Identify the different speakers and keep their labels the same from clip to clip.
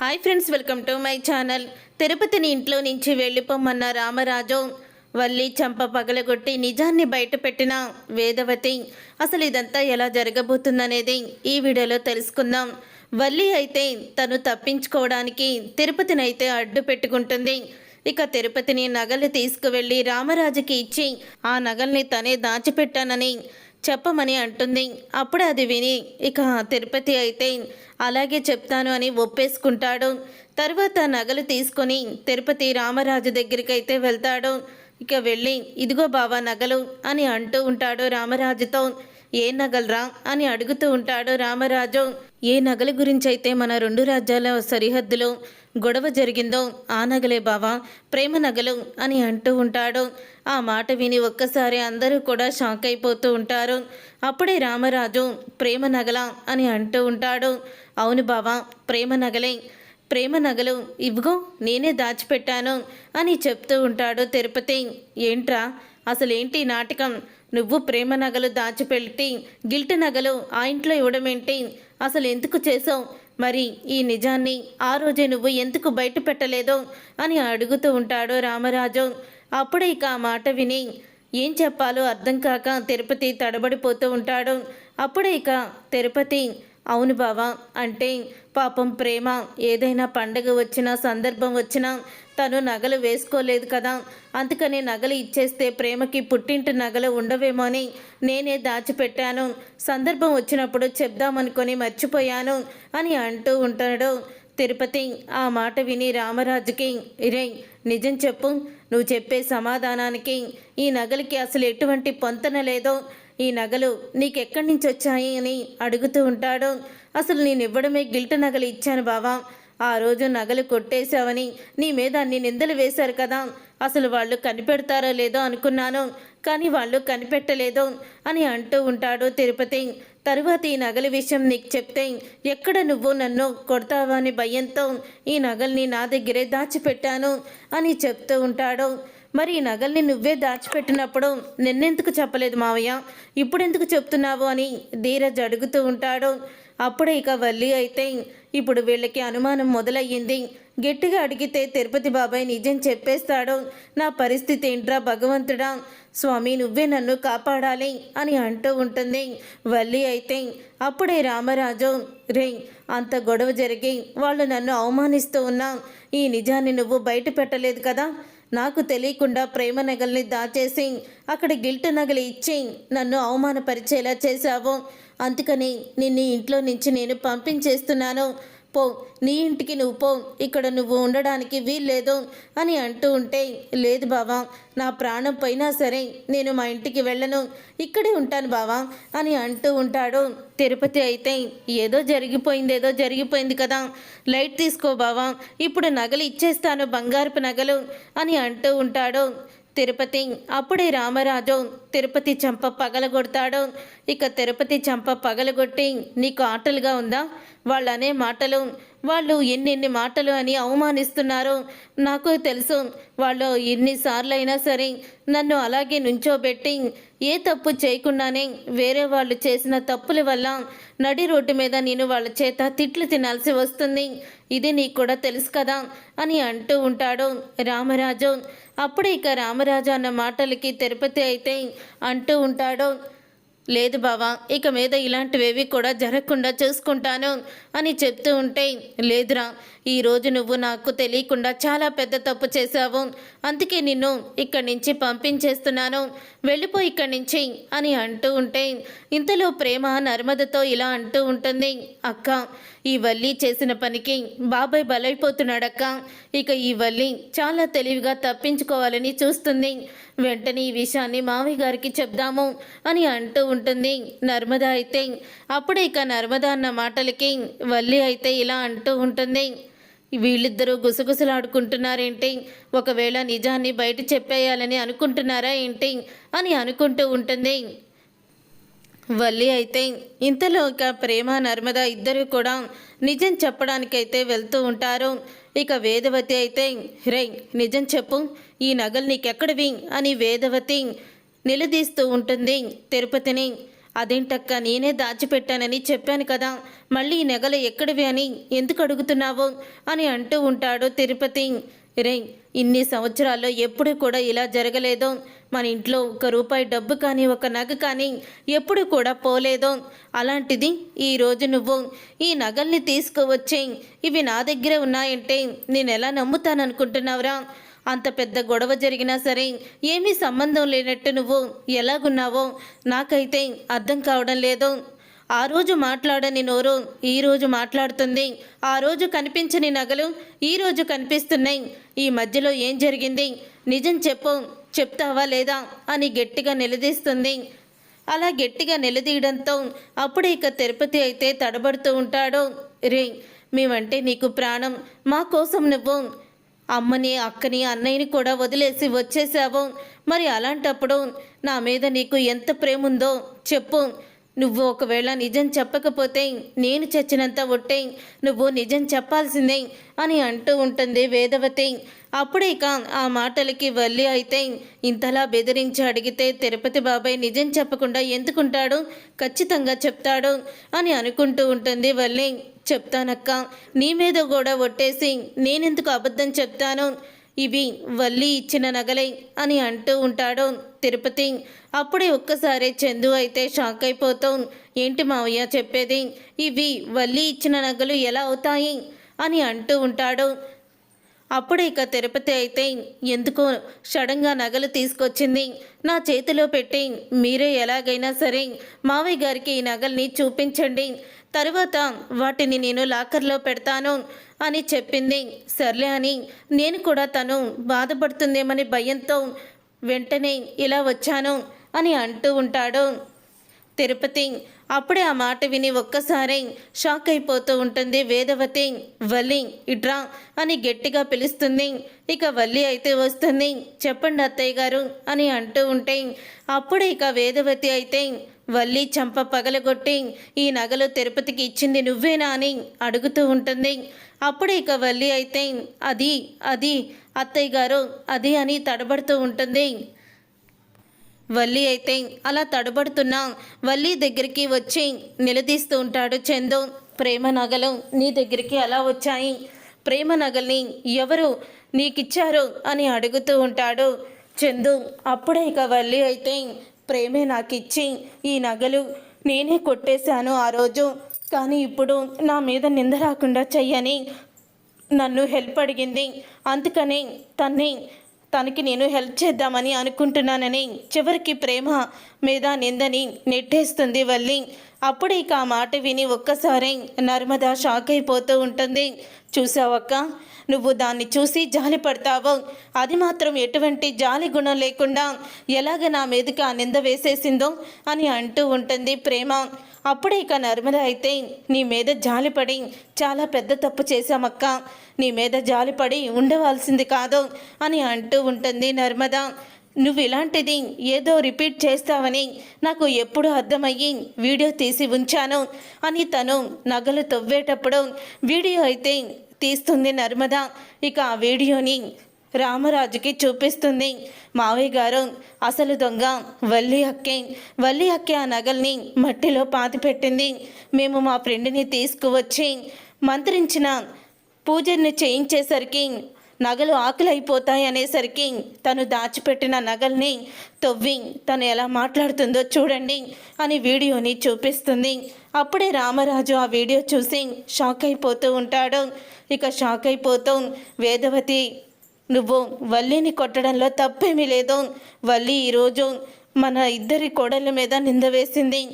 Speaker 1: Hi friends welcome to my channel తిరుపతిని ఇంట్లో నుంచి వెళ్ళిపోమన్న రామరాజు వల్లి చంప పగలగొట్టి నిజాన్ని బయటపెట్టిన వేదవతి. అసలు ఇదంతా ఎలా జరగబోతుందనేది ఈ వీడియోలో తెలుసుకుందాం. వల్లి అయితే తను తప్పించుకోవడానికి తిరుపతిని అయితే అడ్డు పెట్టుకుంటుంది. ఇక తిరుపతిని నగలు తీసుకువెళ్ళి రామరాజుకి ఇచ్చి ఆ నగల్ని తనే దాచిపెట్టానని చెప్పమని అంటుంది. అప్పుడు అది విని ఇక తిరుపతి అయితే అలాగే చెప్తాను అని ఒప్పేసుకుంటాడు. తర్వాత నగలు తీసుకొని తిరుపతి రామరాజు దగ్గరికి అయితే వెళ్తాడు. ఇక వెళ్ళి ఇదిగో బావా నగలు అని అంటూ ఉంటాడు రామరాజుతో. ఏ నగలరా అని అడుగుతూ ఉంటాడు రామరాజు. ఏ నగల గురించి అయితే మన రెండు రాజ్యాల సరిహద్దులో గొడవ జరిగిందో ఆ నగలే బావా ప్రేమ నగలు అని అంటూ ఉంటాడు. ఆ మాట విని ఒక్కసారి అందరూ కూడా షాక్ అయిపోతూ ఉంటారు. అప్పుడే రామరాజు ప్రేమ నగల? అని అంటూ ఉంటాడు. అవును బావా ప్రేమ నగలే. ప్రేమ నగలు ఇవిగో నేనే దాచిపెట్టాను అని చెప్తూ ఉంటాడు తిరుపతి. ఏంట్రా అసలేంటి నాటకం? నువ్వు ప్రేమ నగలు దాచిపెట్టి గిల్ట్ నగలు ఆ ఇంట్లో ఇవ్వడమేంటి? అసలు ఎందుకు చేసావు మరి ఈ నిజాన్ని ఆ రోజే నువ్వు ఎందుకు బయట పెట్టలేదో అని అడుగుతూ ఉంటాడు రామరాజు. అప్పుడే ఇక ఆ మాట విని ఏం చెప్పాలో అర్థం కాక తిరుపతి తడబడిపోతూ ఉంటాడు. అప్పుడే ఇక తిరుపతి అవును బావా. అంటే పాపం ప్రేమ ఏదైనా పండగ వచ్చినా సందర్భం వచ్చినా తను నగలు వేసుకోలేదు కదా. అందుకని నగలు ఇచ్చేస్తే ప్రేమకి పుట్టింటి నగలు ఉండవేమో అని నేనే దాచిపెట్టాను. సందర్భం వచ్చినప్పుడు చెప్దామనుకొని మర్చిపోయాను అని అంటూ ఉంటాడు. తిరుపతి ఆ మాట విని రామరాజుకి ఇరే నిజం చెప్పు. నువ్వు చెప్పే సమాధానానికి ఈ నగలికి అసలు ఎటువంటి పొంతన లేదో. ఈ నగలు నీకెక్కడి నుంచి వచ్చాయి అని అడుగుతూ ఉంటాడు. అసలు నేను ఇవ్వడమే గిల్ట్ నగలు ఇచ్చాను బావా. ఆ రోజు నగలు కొట్టేశావని నీ మీద అన్ని నిందలు వేశారు కదా. అసలు వాళ్ళు కనిపెడతారో లేదో అనుకున్నాను. కానీ వాళ్ళు కనిపెట్టలేదు అని అంటూ ఉంటాడు తిరుపతి. తరువాత ఈ నగల విషయం నీకు చెప్తే ఎక్కడ నువ్వు నన్ను కొడతావని భయంతో ఈ నగల్ని నా దగ్గరే దాచిపెట్టాను అని చెప్తూ ఉంటాడు. మరి ఈ నగల్ని నువ్వే దాచిపెట్టినప్పుడు నిన్నెందుకు చెప్పలేదు మావయ్య? ఇప్పుడెందుకు చెప్తున్నావు అని ధీరజ్ అడుగుతూ ఉంటాడు. అప్పుడే ఇక వల్లి అయితే ఇప్పుడు వీళ్ళకి అనుమానం మొదలయ్యింది. గట్టిగా అడిగితే తిరుపతి బాబాయ్ నిజం చెప్పేస్తాడు. నా పరిస్థితి ఏంట్రా భగవంతుడా? స్వామి నువ్వే నన్ను కాపాడాలి అని అంటూ ఉంటుంది. వల్లి అయితే అప్పుడే రామరాజు రే అంత గొడవ జరిగి వాళ్ళు నన్ను అవమానిస్తూ ఉన్నా. ఈ నిజాన్ని నువ్వు బయట పెట్టలేదు కదా? నాకు తెలియకుండా ప్రేమ నగల్ని దాచేసి అక్కడ గిల్ట్ నగలు ఇచ్చి నన్ను అవమానపరిచేలా చేశావు. అందుకని నిన్ను ఇంట్లో నుంచి నేను పంపించేస్తున్నాను. పో నీ ఇంటికి నువ్వు పో ఇక్కడ నువ్వు ఉండడానికి వీల్లేదు అని అంటూ ఉంటే లేదు బావా నా ప్రాణం పోయినా సరే నేను మా ఇంటికి వెళ్ళను. ఇక్కడే ఉంటాను బావా అని అంటూ ఉంటాడు. తిరుపతి అయితే ఏదో జరిగిపోయింది ఏదో జరిగిపోయింది కదా. లైట్ తీసుకో బావా. ఇప్పుడు నగలు ఇచ్చేస్తాను బంగారపు నగలు అని అంటూ ఉంటాడు. తిరుపతి. అప్పుడే రామరాజు తిరుపతి చంప పగలగొడతాడు. ఇక తిరుపతి చంప పగలగొట్టి నీకు ఆటలుగా ఉందా? వాళ్ళనే మాటలు వాళ్ళు ఎన్నెన్ని మాటలు అని అవమానిస్తున్నారు నాకు తెలుసు. వాళ్ళు ఎన్నిసార్లు అయినా సరే నన్ను అలాగే నుంచోబెట్టి ఏ తప్పు చేయకుండానే వేరే వాళ్ళు చేసిన తప్పుల వల్ల నడి రోడ్డు మీద నేను వాళ్ళ చేత తిట్లు తినాల్సి వస్తుంది. ఇది నీకు కూడా తెలుసు కదా అని అంటూ ఉంటాడు రామరాజు. అప్పుడు ఇక రామరాజు అన్న మాటలకి తిరుపతి అయితే అంటూ ఉంటాడు. లేదు బావా ఇక మీద ఇలాంటివేవి కూడా జరగకుండా చూసుకుంటాను అని చెప్తూ ఉంటే లేదురా ఈరోజు నువ్వు నాకు తెలియకుండా చాలా పెద్ద తప్పు చేశావు. అందుకే నిన్ను ఇక్కడి నుంచి పంపించేస్తున్నాను. వెళ్ళిపో ఇక్కడి నుంచి అని అంటూ ఉంటే ఇంతలో ప్రేమ నర్మదతో ఇలా అంటూ ఉంటుంది. అక్క ఈ వల్లి చేసిన పనికి బాబాయ్ బలైపోతున్నాడక్క. ఇక ఈ వల్లి చాలా తెలివిగా తప్పించుకోవాలని చూస్తుంది. వెంటనే ఈ విషయాన్ని మావయ్య గారికి చెప్దాము అని అంటూ ఉంటుంది. నర్మద అయితే అప్పుడే ఇక నర్మద అన్న మాటలకి వల్లి అయితే ఇలా అంటూ ఉంటుంది. వీళ్ళిద్దరూ గుసగుసలాడుకుంటున్నారేంటి? ఒకవేళ నిజాన్ని బయట చెప్పేయాలని అనుకుంటున్నారా ఏంటి? అని అనుకుంటూ ఉంటుంది. వల్లి అయితే ఇంతలో ఇక ప్రేమ నర్మద ఇద్దరు కూడా నిజం చెప్పడానికైతే వెళ్తూ ఉంటారు. ఇక వేదవతి అయితే రే నిజం చెప్పు. ఈ నగలు నీకెక్కడివి? అని వేదవతి నిలదీస్తూ ఉంటుంది తిరుపతిని. అదేంటక్క నేనే దాచిపెట్టానని చెప్పాను కదా. మళ్ళీ ఈ నగలు ఎక్కడివి అని ఎందుకు అడుగుతున్నావు? అని అంటూ ఉంటాడు తిరుపతి. రే ఇన్ని సంవత్సరాల్లో ఎప్పుడు కూడా ఇలా జరగలేదు. మన ఇంట్లో ఒక రూపాయి డబ్బు కానీ ఒక నగ కానీ ఎప్పుడు కూడా పోలేదు. అలాంటిది ఈరోజు నువ్వు ఈ నగల్ని తీసుకువచ్చి ఇవి నా దగ్గరే ఉన్నాయంటే నేను ఎలా నమ్ముతాననుకుంటున్నావురా? అంత పెద్ద గొడవ జరిగినా సరే ఏమీ సంబంధం లేనట్టు నువ్వు ఎలాగున్నావో నాకైతే అర్థం కావడం లేదు. ఆ రోజు మాట్లాడని నోరు ఈరోజు మాట్లాడుతుంది. ఆ రోజు కనిపించని నగలు ఈ రోజు కనిపిస్తున్నాయి. ఈ మధ్యలో ఏం జరిగింది? నిజం చెప్పు చెప్తావా లేదా? అని గట్టిగా నిలదీస్తుంది. అలా గట్టిగా నిలదీయడంతో అప్పుడు ఇక తిరుపతి అయితే తడబడుతూ ఉంటాడు. రే మేమంటే నీకు ప్రాణం. మా కోసం నువ్వు అమ్మని అక్కని అన్నయ్యని కూడా వదిలేసి వచ్చేసావు. మరి అలాంటప్పుడు నా మీద నీకు ఎంత ప్రేమ ఉందో చెప్పు. నువ్వు ఒకవేళ నిజం చెప్పకపోతే నేను చచ్చినంత ఒట్టే నువ్వు నిజం చెప్పాల్సిందే అని అంటూ ఉంటుంది వేదవతి. అప్పుడే ఇక ఆ మాటలకి వల్లి అయితే ఇంతలా బెదిరించి అడిగితే తిరుపతి బాబాయ్ నిజం చెప్పకుండా ఎందుకుంటాడు? ఖచ్చితంగా చెప్తాడు అని అనుకుంటూ ఉంటుంది వల్లి. చెప్తానక్క నీ మీద కూడా ఒట్టేసి నేనెందుకు అబద్ధం చెప్తాను? ఇవి వల్లి ఇచ్చిన నగలే అని అంటూ ఉంటాడు తిరుపతి. అప్పుడే ఒక్కసారి చందు అయితే షాక్ అయిపోతాం. ఏంటి మావయ్య చెప్పేది? ఇవి వల్లి ఇచ్చిన నగలు ఎలా అవుతాయి? అని అంటూ ఉంటాడు. అప్పుడు ఇక తిరుపతి అయితే ఎందుకో సడన్గా నగలు తీసుకొచ్చింది. నా చేతిలో పెట్టి మీరే ఎలాగైనా సరే మావయ్య గారికి ఈ నగల్ని చూపించండి. తరువాత వాటిని నేను లాకర్లో పెడతాను అని చెప్పింది. సర్లే అని నేను కూడా తను బాధపడుతుందేమని భయంతో వెంటనే ఇలా వచ్చాను అని అంటూ ఉంటాడు. తిరుపతి అప్పుడే ఆ మాట విని ఒక్కసారి షాక్ అయిపోతూ ఉంటుంది. వేదవతి వల్లి ఇట్రా అని గట్టిగా పిలుస్తుంది. ఇక వల్లి అయితే వస్తుంది. చెప్పండి అత్తయ్య గారు అని అంటూ ఉంటే అప్పుడే ఇక వేదవతి అయితే వల్లి చంప పగలగొట్టి ఈ నగలు తిరుపతికి ఇచ్చింది నువ్వేనా అని అడుగుతూ ఉంటుంది. అప్పుడే ఇక వల్లి అయితే అది అది అత్తయ్య గారు అది అని తడబడుతూ ఉంటుంది. వల్లి అయితే అలా తడబడుతున్న వల్లి దగ్గరికి వచ్చి నిలదీస్తూ ఉంటాడు చందు. ప్రేమ నగలు నీ దగ్గరికి అలా వచ్చాయి. ప్రేమ నగల్ని ఎవరు నీకిచ్చారు అని అడుగుతూ ఉంటాడు చందు. అప్పుడే ఇక వల్లి అయితే ప్రేమే నాకిచ్చి ఈ నగలు నేనే కొట్టేశాను ఆ రోజు. కానీ ఇప్పుడు నా మీద నింద రాకుండా చెయ్యని నన్ను హెల్ప్ అడిగింది. అందుకని తన్ని తనకి నేను హెల్ప్ చేద్దామని అనుకుంటున్నానని చివరికి ప్రేమ మీద నిందని నెట్టేస్తుంది వల్లి. అప్పుడు ఇక ఆ మాట విని ఒక్కసారి నర్మద షాక్ అయిపోతూ ఉంటుంది. చూసావక్క నువ్వు దాన్ని చూసి జాలి పడతావు. అది మాత్రం ఎటువంటి జాలి గుణం లేకుండా ఎలాగ నా మీదకి ఆ నింద వేసేసిందో అని అంటూ ఉంటుంది ప్రేమ. అప్పుడే ఇక నర్మద అయితే నీ మీద జాలిపడి చాలా పెద్ద తప్పు చేశామక్క. నీ మీద జాలిపడి ఉండవలసింది కాదు అని అంటూ ఉంటుంది నర్మద. నువ్వు ఇలాంటిది ఏదో రిపీట్ చేస్తావని నాకు ఎప్పుడు అర్థమయ్యి వీడియో తీసి ఉంచాను అని తను నగలు తవ్వేటప్పుడు వీడియో అయితే తీస్తుంది నర్మద. ఇక ఆ వీడియోని రామరాజుకి చూపిస్తుంది. మావయ్య గారు అసలు దొంగ వల్లి అక్కే వల్లి అక్కే ఆ నగల్ని మట్టిలో పాతిపెట్టింది. మేము మా ఫ్రెండ్ని తీసుకువచ్చి మంత్రించిన పూజని చేయించేసరికి నగలు ఆకలి అనేసరికి తను దాచిపెట్టిన నగల్ని తొవ్వి తను ఎలా మాట్లాడుతుందో చూడండి అని వీడియోని చూపిస్తుంది. అప్పుడే రామరాజు ఆ వీడియో చూసి షాక్ అయిపోతూ ఉంటాడు. ఇక షాక్ అయిపోతూ వేదవతి నువ్వు వల్లిని కొట్టడంలో తప్పేమీ లేదు. వల్లి ఈరోజు మన ఇద్దరి కోడళ్ళ మీద నింద వేసింది.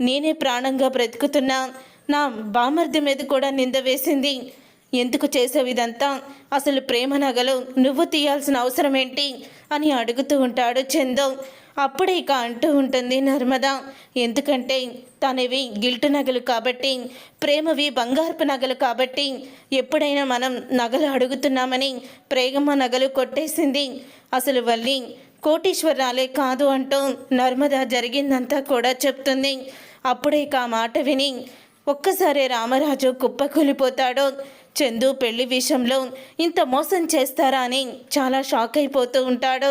Speaker 1: నేనే ప్రాణంగా బ్రతుకుతున్నా. నా బామర్ది మీద కూడా నింద వేసింది. ఎందుకు చేసావు ఇదంతా? అసలు ప్రేమ నగలు నువ్వు తీయాల్సిన అవసరం ఏంటి? అని అడుగుతూ ఉంటాడు చందు. అప్పుడే ఇక అంటూ ఉంటుంది నర్మద. ఎందుకంటే తనవి గిల్టు నగలు కాబట్టి ప్రేమవి బంగారపు నగలు కాబట్టి ఎప్పుడైనా మనం నగలు అడుగుతున్నామని ప్రేమ నగలు కొట్టేసింది. అసలు వల్లి కోటీశ్వరాలే కాదు అంటూ నర్మద జరిగిందంతా కూడా చెప్తుంది. అప్పుడే ఇక ఆ మాట విని ఒక్కసారి రామరాజు కుప్పకూలిపోతాడు. చందు పెళ్ళి విషయంలో ఇంత మోసం చేస్తారా అని చాలా షాక్ అయిపోతూ ఉంటాడు.